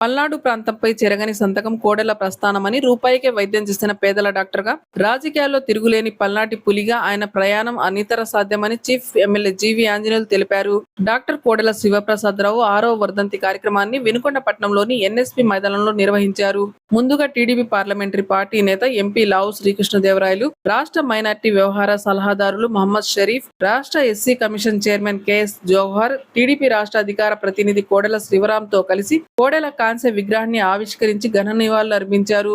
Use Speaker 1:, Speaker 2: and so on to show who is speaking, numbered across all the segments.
Speaker 1: పల్నాడు ప్రాంతంపై చెరగని సంతకం కోడెల ప్రస్థానమని రూపాయికే వైద్యం చేసిన పేదల డాక్టర్గా రాజకీయాల్లో తిరుగులేని పల్నాటి పులిగా ఆయన ప్రయాణం అనితర సాధ్యమని చీఫ్ ఎమ్మెల్యే జీవి ఆంజనేయులు తెలిపారు. డాక్టర్ కోడెల శివప్రసాదరావు ఆరో వర్ధంతి కార్యక్రమాన్ని వినుకొండపట్నంలోని ఎన్ఎస్పి మైదానంలో నిర్వహించారు. ముందుగా టీడీపీ పార్లమెంటరీ పార్టీ నేత ఎంపీ లావు శ్రీకృష్ణదేవరాయలు రాష్ట్ర మైనార్టీ వ్యవహార సలహాదారులు మహమ్మద్ షరీఫ్ రాష్ట్ర SC commission chairman KS Johar TDP రాష్ట్ర అధికార ప్రతినిధి కోడెల శివరాంతో కలిసి కోడెల కాంస్య విగ్రహాన్ని ఆవిష్కరించి ఘన నివాళులు అర్పించారు.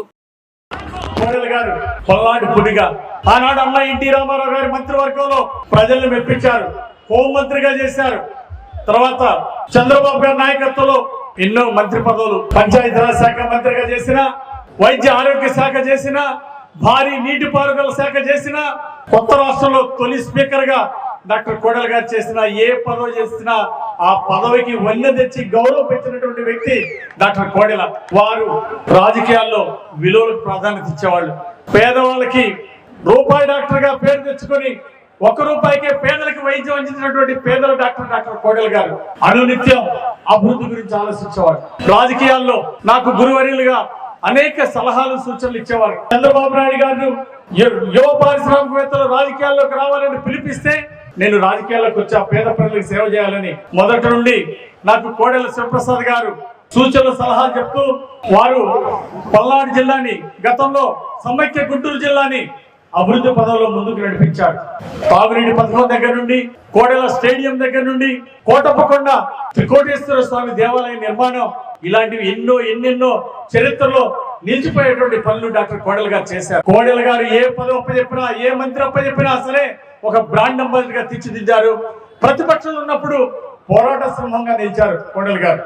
Speaker 2: గారు పల్నాడు పుడిగా ఆనాడు అన్న ఎన్టీ రామారావు గారి మంత్రివర్గంలో ప్రజల్ని మెప్పించారు హోంమంత్రిగా చేశారు. తర్వాత చంద్రబాబు గారి నాయకత్వంలో ఎన్నో మంత్రి పదవులు పంచాయతీరాజ్ శాఖ మంత్రిగా చేసిన వైద్య ఆరోగ్య శాఖ చేసిన భారీ నీటిపారుదల శాఖ చేసిన కొత్త రాష్ట్రంలో తొలి స్పీకర్గా డాక్టర్ కోడలి గారు చేసిన ఏ పదవి చేసినా ఆ పదవికి వన్నె తెచ్చి గౌరవం పెట్టినటువంటి వ్యక్తి డాక్టర్ కోడెల. వారు రాజకీయాల్లో విలువలకు ప్రాధాన్యత ఇచ్చేవాళ్ళు. పేదవాళ్ళకి రూపాయి డాక్టర్గా పేరు తెచ్చుకొని ఒక రూపాయికే పేదలకు వైద్యం అందించినటువంటి పేదల డాక్టర్ డాక్టర్ కోడెల గారు అనునిత్యం అభివృద్ధి గురించి ఆలోచించేవాడు రాజకీయాల్లో నాకు గురువర్యులుగా అనేక సలహాలు సూచనలు ఇచ్చేవారు. చంద్రబాబు నాయుడు గారు యువ పారిశ్రామికవేత్తలు రాజకీయాల్లోకి రావాలని పిలిపిస్తే నేను రాజకీయాల్లోకి వచ్చి ఆ పేద ప్రజలకు సేవ చేయాలని మొదటి నుండి నాకు కోడెల శివప్రసాద్ గారు సూచనలు సలహాలు చెప్తూ వారు పల్నాడు జిల్లాని గతంలో సమైక్య గుంటూరు జిల్లాని అభివృద్ధి పదంలో ముందుకు నడిపించారు తాగునీటి పథకం దగ్గర నుండి కోడెల స్టేడియం దగ్గర నుండి కోటప్పకొండ త్రికోటేశ్వర స్వామి దేవాలయ నిర్మాణం ఇలాంటివి ఎన్నో ఎన్నెన్నో చరిత్రలో నిలిచిపోయేటువంటి పనులు డాక్టర్ కోడెల గారు చేశారు. కోడెల గారు ఏ పదవి అప్పచెప్పినా ఏ మంత్రి అప్పచెప్పినా సరే ఒక బ్రాండ్ అంబాసిడర్గా తీర్చిదిద్దారు. ప్రతిపక్షంలో ఉన్నప్పుడు పోరాట సింహంగా నిలిచారు కోడెల గారు.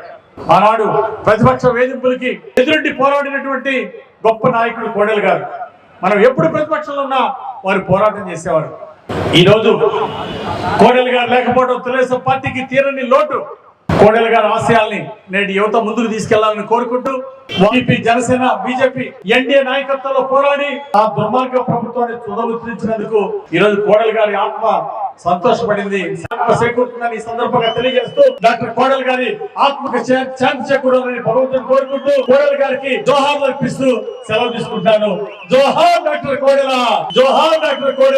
Speaker 2: ఆనాడు ప్రతిపక్ష వేధింపులకి ఎదురుండి పోరాడినటువంటి గొప్ప నాయకుడు కోడెల గారు. మనం ఎప్పుడు ప్రతిపక్షంలో ఉన్నా వారు పోరాటం చేసేవారు. ఈ రోజు కోడెల గారు లేకపోవడం తెలుగుదేశం పార్టీకి తీరని లోటు. కోడెల గారి ఆశయాల్ని నేటి యువత ముందుకు తీసుకెళ్ళాలని కోరుకుంటూ వైపీ జనసేన బీజేపీ ఎన్డీఏ నాయకత్వంలో పోరాడి ఆ దుర్మార్గ ప్రభుత్వాన్ని తుదముద్రించినందుకు ఈ రోజు కోడెల గారి ఆత్మ సంతోషపడింది. చేకూరుతుందని ఈ సందర్భంగా తెలియజేస్తూ డాక్టర్ కోడెల గారి ఆత్మకు శా- శాంతి చేకూరాలని భగవంతుని కోరుకుంటూ కోడెల గారికి జోహార్ అర్పిస్తూ సెలవు తీసుకుంటాను జోహార్ డాక్టర్ కోడెల! జోహార్ డాక్టర్ కోడెల!